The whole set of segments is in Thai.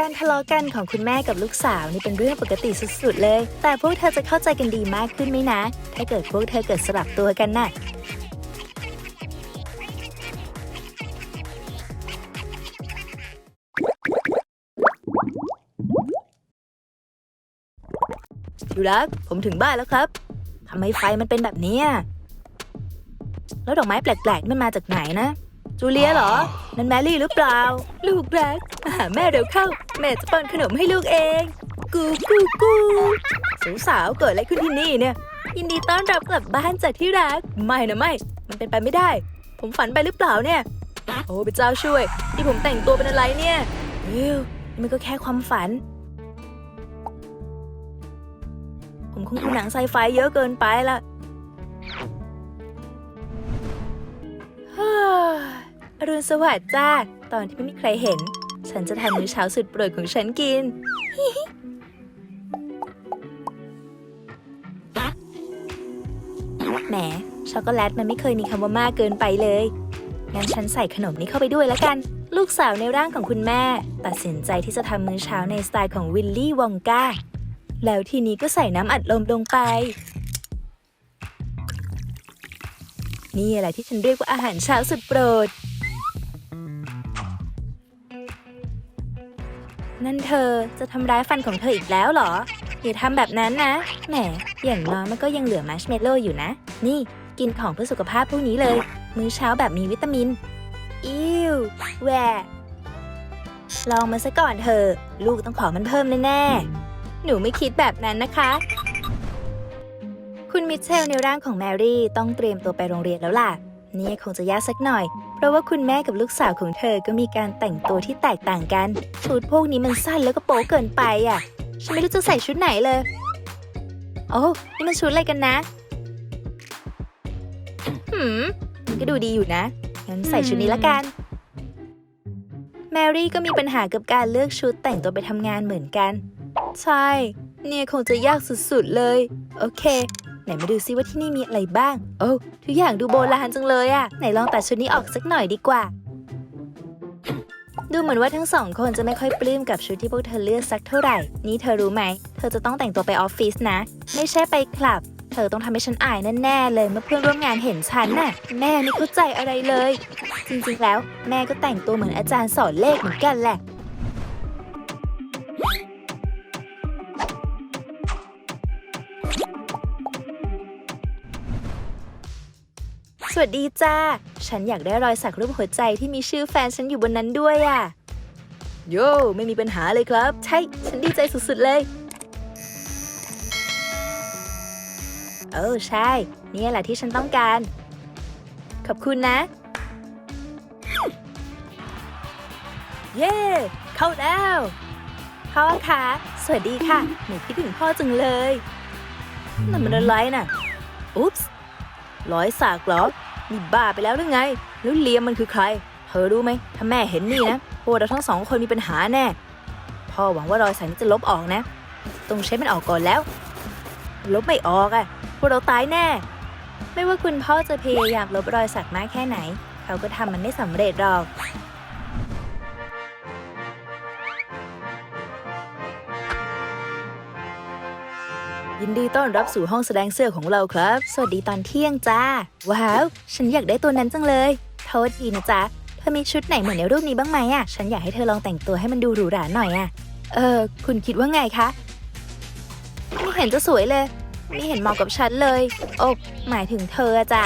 การทะเลาะกันของคุณแม่กับลูกสาวนี่เป็นเรื่องปกติสุดๆเลย แต่พวกเธอจะเข้าใจกันดีมากขึ้นไหมนะ ถ้าเกิดพวกเธอเกิดสลับตัวกันน่ะดูรักผมถึงบ้านแล้วครับทำไมไฟมันเป็นแบบนี้อะแล้วดอกไม้แปลกๆนี่มันมาจากไหนนะ จูเลียเหรอ นั่นแมรี่หรือเปล่า ลูกรักมาหาแม่เร็วเข้า แม่จะป้อนขนมให้ลูกเอง กูกูกูสาวๆเกิดอะไรขึ้นที่นี่เนี่ย ยินดีต้อนรับกลับบ้านจากที่รัก ไม่นะไม่ มันเป็นไปไม่ได้ ผมฝันไปหรือเปล่าเนี่ย โอ้พระเจ้าช่วย ที่ผมแต่งตัวเป็นอะไรเนี่ยเอ้วนี่มันก็แค่ความฝัน ผมคงดูหนังไซไฟเยอะเกินไปละฮ่า อรุณสวัสดิ์จ้า ตอนที่ไม่มีใครเห็น ฉันจะทำมื้อเช้าสุดโปรดของฉันกิน แหม ช็อกโกแลตมันไม่เคยมีคำว่ามากเกินไปเลย งั้นฉันใส่ขนมนี้เข้าไปด้วยแล้วกัน ลูกสาวในร่างของคุณแม่ ตัดสินใจที่จะทำมื้อเช้าในสไตล์ของวิลลี่วองกาแล้วทีนี้ก็ใส่น้ำอัดลมลงไป นี่แหละที่ฉันเรียกว่าอาหารเช้าสุดโปรด นั่นเธอจะทำร้ายฟันของเธออีกแล้วเหรอ อย่าทำแบบนั้นนะ แหม อย่างน้อยมันก็ยังเหลือมัชเมลโล่อยู่นะ นี่กินของเพื่อสุขภาพพวกนี้เลย มื้อเช้าแบบมีวิตามิน อิวแหวลองมาซะก่อนเธอะลูกต้องขอมันเพิ่มแน่ๆ หนูไม่คิดแบบนั้นนะคะ คุณมิเชลในร่างของแมรี่ต้องเตรียมตัวไปโรงเรียนแล้วล่ะ นี่คงจะยากสักหน่อย เพราะว่าคุณแม่กับลูกสาวของเธอก็มีการแต่งตัวที่แตกต่างกัน ชุดพวกนี้มันสั้นแล้วก็โป๊เกินไปอะ ฉันไม่รู้จะใส่ชุดไหนเลย โอ้นี่มันชุดอะไรกันนะหืมมันก็ดูดีอยู่นะ งั้นใส่ชุดนี้ละกัน แมรี่ก็มีปัญหากับการเลือกชุดแต่งตัวไปทำงานเหมือนกัน ใช่ เนี่ยคงจะยากสุดๆเลย โอเคไห นมาดูซิว่าที่นี่มีอะไรบ้าง โอ้ทุกอย่างดูโบราณจังเลยอะไหนลองตัดชุดนี้ออกสักหน่อยดีกว่า ดูเหมือนว่าทั้งสองคนจะไม่ค่อยปลื้มกับชุดที่พวกเธอเลือกสักเท่าไหร่ นี่เธอรู้ไหม เธอจะต้องแต่งตัวไปออฟฟิศนะ ไม่ใช่ไปคลับ เธอต้องทำให้ฉันอายแน่ๆเลยเมื่อเพื่อนร่วมงานเห็นฉันน่ะ แม่ไม่เข้าใจอะไรเลย จริงๆแล้ว แม่ก็แต่งตัวเหมือนอาจารย์สอนเลขเหมือนกันแหละ วัสดีจ้า ฉันอยากได้รอยสักรูปหัวใจที่มีชื่อแฟนฉันอยู่บนนั้นด้วยอะ่ะ โย่ไม่มีปัญหาเลยครับ ใช่ ฉันดีใจสุดๆเลยเออใช่ นี่แหละที่ฉันต้องการ ขอบคุณนะ เย้เข้าแล้ว พ่อคะ สวัสดีค่ะ หนูคิดถึงพ่อจังเลยนั่นมันอะไรน่ะ อุ๊ปส์ร้อยสากเหรอ นี่บ้าไปแล้วหรือไง แล้วเลียมมันคือใคร เธอรู้ไหม ถ้าแม่เห็นนี่นะพวกเราทั้งสองคนมีปัญหาแน่ พ่อหวังว่ารอยสักนี้จะลบออกนะ ต้องใช้มันออกก่อนแล้ว ลบไม่ออกอะ่ะ พวกเราตายแน่ ไม่ว่าคุณพ่อจะพยายามลบรอยสักมากแค่ไหน เขาก็ทำมันไม่สำเร็จหรอก ยินดีต้อนรับสู่ห้องแสดงเสื้อของเราครับ สวัสดีตอนเที่ยงจ้า ว้าว ฉันอยากได้ตัวนั้นจังเลย โทษทีนะจ๊ะ เธอมีชุดไหนเหมือนในรูปนี้บ้างไหมอะฉันอยากให้เธอลองแต่งตัวให้มันดูหรูหราหน่อยอะเออ คุณคิดว่าไงคะ ไม่เห็นจะสวยเลย ไม่เห็นเหมาะกับฉันเลยโอ้หมายถึงเธอจ้ะ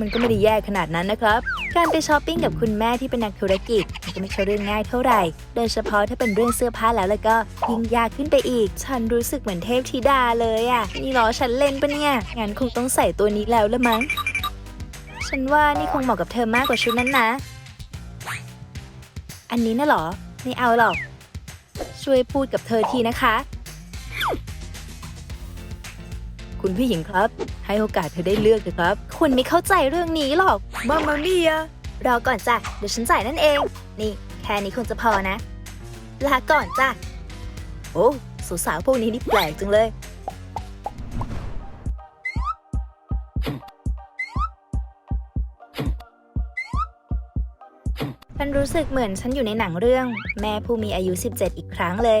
มันก็ไม่ได้แย่ขนาดนั้นนะครับ การไปช้อปปิ้งกับคุณแม่ที่เป็นนักธุรกิจมันก็ไม่ใช่เรื่องง่ายเท่าไหร่ โดยเฉพาะถ้าเป็นเรื่องเสื้อผ้าแล้วแล้วก็ยิ่งยากขึ้นไปอีก ฉันรู้สึกเหมือนเทพธิดาเลยอะนี่ล้อฉันเล่นปะเนี่ย งั้นคงต้องใส่ตัวนี้แล้วละมั้ง ฉันว่านี่คงเหมาะกับเธอมากกว่าชุดนั้นนะ อันนี้น่ะหรอ ไม่เอาหรอก ช่วยพูดกับเธอทีนะคะ คุณผู้หญิงครับ ให้โอกาสเธอได้เลือกเถอะครับ คุณไม่เข้าใจเรื่องนี้หรอกมามามี่อะรอก่อนจ้ะเดี๋ยวฉันจ่ายนั่นเอง นี่ แค่นี้คงจะพอนะ ลาก่อนจ้ะ โอ้สาวๆพวกนี้นี่แปลกจังเลยแนรู้สึกเหมือนฉันอยู่ในหนังเรื่อง แม่ผู้มีอายุ 17 อีกครั้งเลย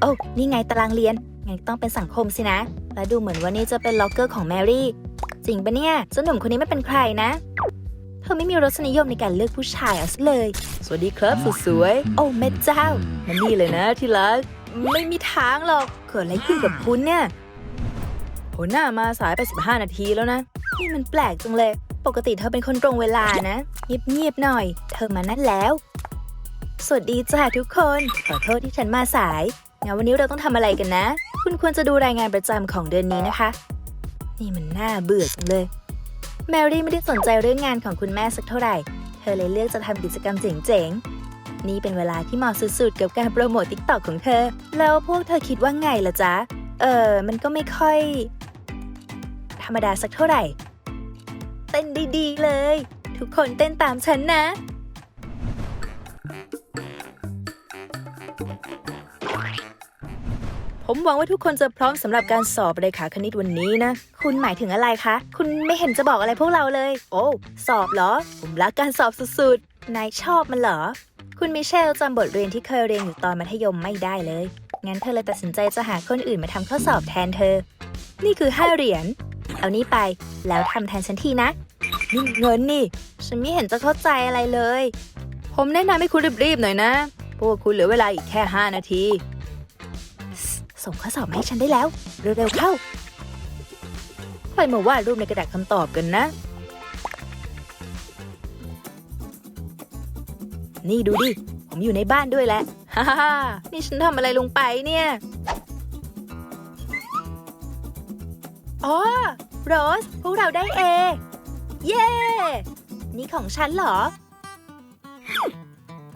โอ้ นี่ไงตารางเรียนงั้นต้องเป็นสังคมสินะ และดูเหมือนว่านี่จะเป็นล็อกเกอร์ของแมรี่ จริงปะเนี่ยเจ้าหนุ่มคนนี้ไม่เป็นใครนะ เธอไม่มีรสนิยมในการเลือกผู้ชายเอาซะเลย สวัสดีครับสุดสวย โอ้แม่เจ้ามันนี่เลยนะที่รัก ไม่มีทางหรอก เกิดอะไรขึ้นกับคุณเนี่ยหัวหน้ามาสายไป 15 นาทีแล้วนะ นี่มันแปลกจังเลย ปกติเธอเป็นคนตรงเวลานะ เงียบๆหน่อย เธอมานั่นแล้ว สวัสดีจ้าทุกคน ขอโทษที่ฉันมาสายงั้นวันนี้เราต้องทำอะไรกันนะ คุณควรจะดูรายงานประจำของเดือนนี้นะคะ นี่มันน่าเบื่อจังเลย แมรี่ไม่ได้สนใจเรื่องงานของคุณแม่สักเท่าไหร่ เธอเลยเลือกจะทำกิจกรรมเจ๋งๆ นี่เป็นเวลาที่เหมาะสุดๆ กับการโปรโมทติ๊กต็อกของเธอ แล้วพวกเธอคิดว่าไงล่ะจ๊ะ เออ มันก็ไม่ค่อย ธรรมดาสักเท่าไหร่ เต้นดีๆเลย ทุกคนเต้นตามฉันนะ ผมหวังว่าทุกคนจะพร้อมสำหรับการสอบเรขาคณิตวันนี้นะ คุณหมายถึงอะไรคะ คุณไม่เห็นจะบอกอะไรพวกเราเลย โอ้สอบเหรอ ผมรักการสอบสุดๆ นายชอบมันเหรอ คุณมิเชลจำบทเรียนที่เคยเรียนอยู่ตอนมัธยมไม่ได้เลย งั้นเธอเลยตัดสินใจจะหาคนอื่นมาทำข้อสอบแทนเธอ นี่คือห้าเหรียญ เอานี่ไป แล้วทำแทนฉันทีนะ นี่เงินนี่ ฉันไม่เห็นจะเข้าใจอะไรเลย ผมแนะนำให้คุณรีบๆหน่อยนะ พวกคุณเหลือเวลาอีกแค่ 5 นาที ส่งข้อสอบมาให้ฉันได้แล้ว เร็วๆเข้าใครมาวาดรูปในกระดาษคำตอบกันนะ นี่ดูดิ ผมอยู่ในบ้านด้วยแหละฮ่าฮ่านี่ฉันทำอะไรลงไปเนี่ย อ๋อ โรส พวกเราได้เอ เย้ นี่ของฉันเหรอ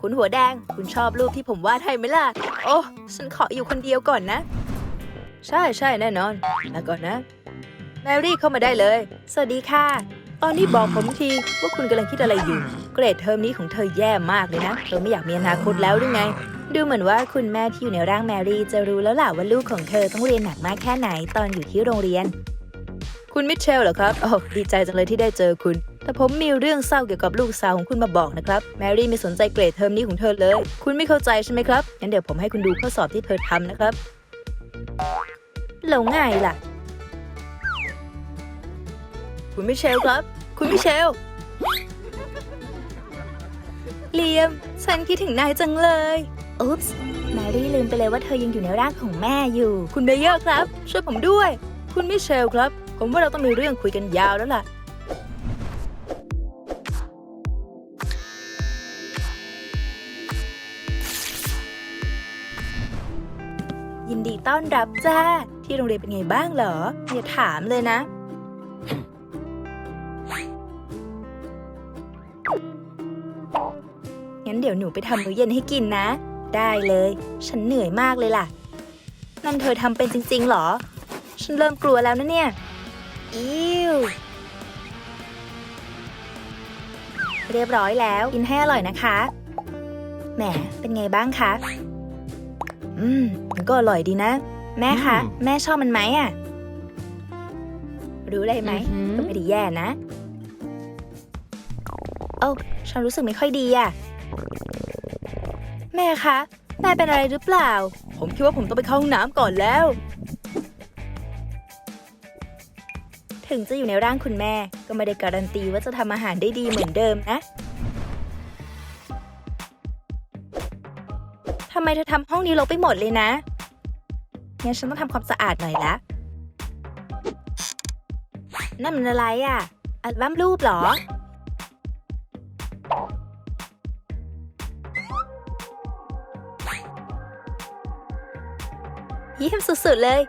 คุณหัวแดง คุณชอบรูปที่ผมวาดให้ไหมล่ะ โอ้ ฉันขออยู่คนเดียวก่อนนะ ใช่ใช่แน่นอนแล้วก่อนนะ แมรี่เข้ามาได้เลย สวัสดีค่ะ ตอนนี้บอกผมทีว่าคุณกำลังคิดอะไรอยู่ เกรดเทอมนี้ของเธอแย่มากเลยนะ เธอไม่อยากมีอนาคตแล้วหรือไง ดูเหมือนว่าคุณแม่ที่อยู่ในร่างแมรี่จะรู้แล้วล่ะว่าลูกของเธอต้องเรียนหนักมากแค่ไหนตอนอยู่ที่โรงเรียน คุณมิเชลเหรอครับโอ้ดีใจจังเลยที่ได้เจอคุณ แต่ผมมีเรื่องเศร้าเกี่ยวกับลูกสาวของคุณมาบอกนะครับ แมรี่ไม่สนใจเกรดเทอมนี้ของเธอเลย คุณไม่เข้าใจใช่ไหมครับ งั้นเดี๋ยวผมให้คุณดูข้อสอบที่เธอทำนะครับ แล้วไงล่ะ คุณมิเชลครับ คุณมิเชลเลียม ฉันคิดถึงนายจังเลย อุ๊ปส์แมรี่ลืมไปเลยว่าเธอยังอยู่ในร่างของแม่อยู่ คุณเบเยอร์ครับ ช่วยผมด้วย คุณมิเชลครับ ผมว่าเราต้องมีเรื่องคุยกันยาวแล้วล่ะ ยินดีต้อนรับจ้า ที่โรงเรียนเป็นไงบ้างเหรอ อย่าถามเลยนะ งั้นเดี๋ยวหนูไปทำมื้อเย็นให้กินนะ ได้เลย ฉันเหนื่อยมากเลยล่ะ นั่นเธอทำเป็นจริงๆเหรอ ฉันเริ่มกลัวแล้วนะเนี่ย อิ้วเรียบร้อยแล้ว กินให้อร่อยนะคะ แหม เป็นไงบ้างคะ อืม มันก็อร่อยดีนะ แม่คะอืมแม่ชอบมันไหมอะ รู้ได้ไหมอือหือ ก็ไม่ได้แย่นะโอ้าฉันรู้สึกไม่ค่อยดีอะ แม่คะ แม่เป็นอะไรหรือเปล่า ผมคิดว่าผมต้องไปเข้าห้องน้ำก่อนแล้ว ถึงจะอยู่ในร่างคุณแม่ ก็ไม่ได้การันตีว่าจะทำอาหารได้ดีเหมือนเดิมนะำไมเธอทำห้องนี้รกไปหมดเลยนะ งั้นฉันต้องทำความสะอาดหน่อยละ นั่นมันอะไรอะ อัลบั้มรูปหรอ เยี่ยมสุดๆเลย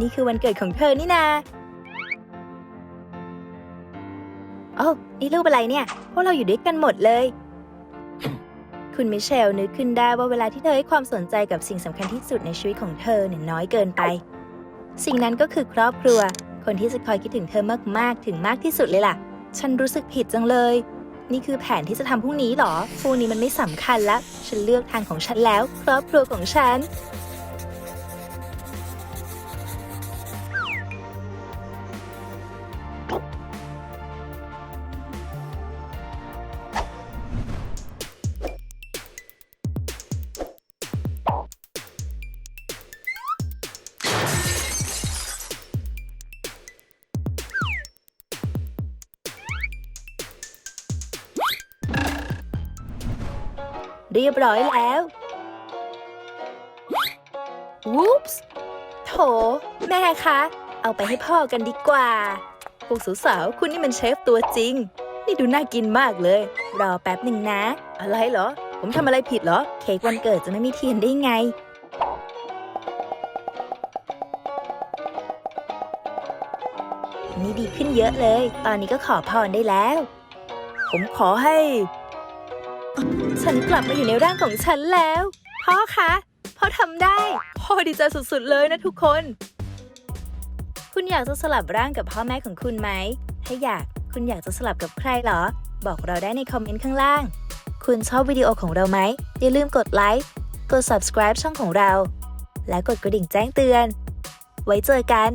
นี่คือวันเกิดของเธอนี่นาโอ้นี่รูปอะไรเนี่ย พวกเราอยู่ด้วยกันหมดเลย คุณมิเชลนึกขึ้นได้ว่าเวลาที่เธอให้ความสนใจกับสิ่งสำคัญที่สุดในชีวิตของเธอเนี่ยน้อยเกินไป สิ่งนั้นก็คือครอบครัว คนที่จะคอยคิดถึงเธอมากๆ ถึงมากที่สุดเลยล่ะ ฉันรู้สึกผิดจังเลย นี่คือแผนที่จะทำพรุ่งนี้หรอพรุ่งนี้มันไม่สำคัญละ ฉันเลือกทางของฉันแล้ว ครอบครัวของฉัน เรียบร้อยแล้ววูปส์โถ แม่คะ เอาไปให้พ่อกันดีกว่า พวกสาวๆคุณนี่มันเชฟตัวจริง นี่ดูน่ากินมากเลย รอแป๊บหนึ่งนะ อะไรเหรอ ผมทำอะไรผิดเหรอ เค้กวันเกิดจะไม่มีเทียนได้ไงนี่ดีขึ้นเยอะเลย ตอนนี้ก็ขอพรได้แล้ว ผมขอให้ ฉันกลับมาอยู่ในร่างของฉันแล้ว พ่อคะพ่อทำได้ พ่อดีใจสุดๆเลยนะทุกคน คุณอยากจะสลับร่างกับพ่อแม่ของคุณไหม ถ้าอยากคุณอยากจะสลับกับใครเหรอ บอกเราได้ในคอมเมนต์ข้างล่าง คุณชอบวิดีโอของเราไหมอย่าลืมกดไลค์กด subscribe ช่องของเรา และกดกระดิ่งแจ้งเตือน ไว้เจอกัน